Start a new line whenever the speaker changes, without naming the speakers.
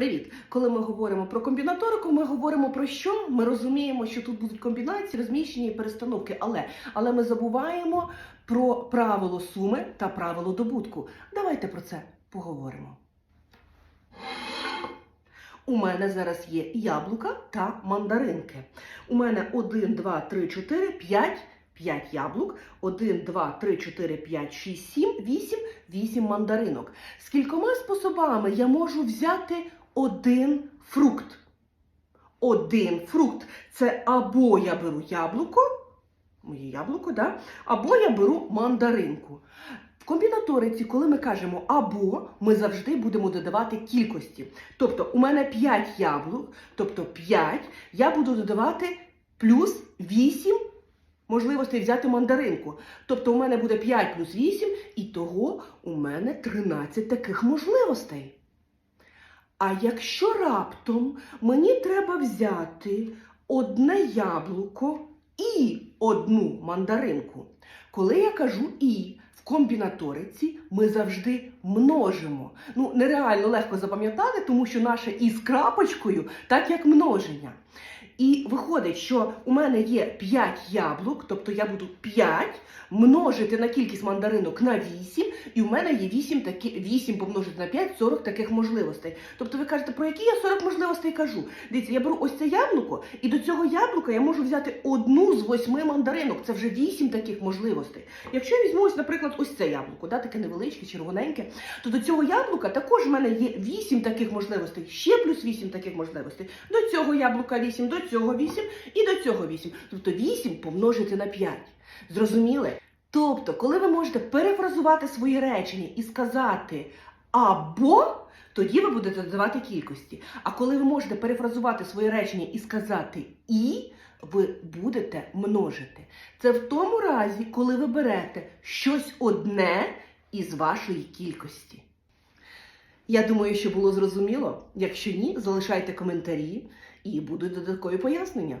Привіт! Коли ми говоримо про комбінаторику, ми говоримо про що? Ми розуміємо, що тут будуть комбінації, розміщення і перестановки, але, але ми забуваємо про правило суми та правило добутку. Давайте про це поговоримо. У мене зараз є яблука та мандаринки. У мене 1, 2, 3, 4, 5, 5 яблук, 1, 2, 3, 4, 5, 6, 7, 8, 8 мандаринок. Скількома способами я можу взяти один фрукт? Один фрукт це або я беру яблуко, моє яблуко, да? або я беру мандаринку. В комбінаториці, коли ми кажемо або, ми завжди будемо додавати кількості. Тобто у мене 5 яблук, тобто 5, я буду додавати плюс 8 можливостей взяти мандаринку. Тобто у мене буде 5 плюс 8, і того у мене 13 таких можливостей. А якщо раптом мені треба взяти одне яблуко і одну мандаринку, коли я кажу і в комбінаториці ми завжди множимо. Ну, нереально легко запам'ятати, тому що наше і з крапочкою, так як множення. І виходить, що у мене є 5 яблук, тобто я буду 5 множити на кількість мандаринок на 8, і у мене є 8, такі, 8 помножити на 5, 40 таких можливостей. Тобто ви кажете, про які я 40 можливостей кажу? Дивіться, я беру ось це яблуко, і до цього яблука я можу взяти одну з восьми мандаринок. Це вже 8 таких можливостей. Якщо я візьму, ось, наприклад, ось це яблуко, да, таке невеличке, червоненьке, то до цього яблука також в мене є 8 таких можливостей, ще плюс 8 таких можливостей. До цього яблука 8, до цього 8 і до цього 8. Тобто 8 помножити на 5. Зрозуміли? Тобто, коли ви можете перефразувати свої речення і сказати або, тоді ви будете додавати кількості. А коли ви можете перефразувати своє речення і сказати і, ви будете множити. Це в тому разі, коли ви берете щось одне із вашої кількості. Я думаю, що було зрозуміло. Якщо ні, залишайте коментарі і будуть додаткові пояснення.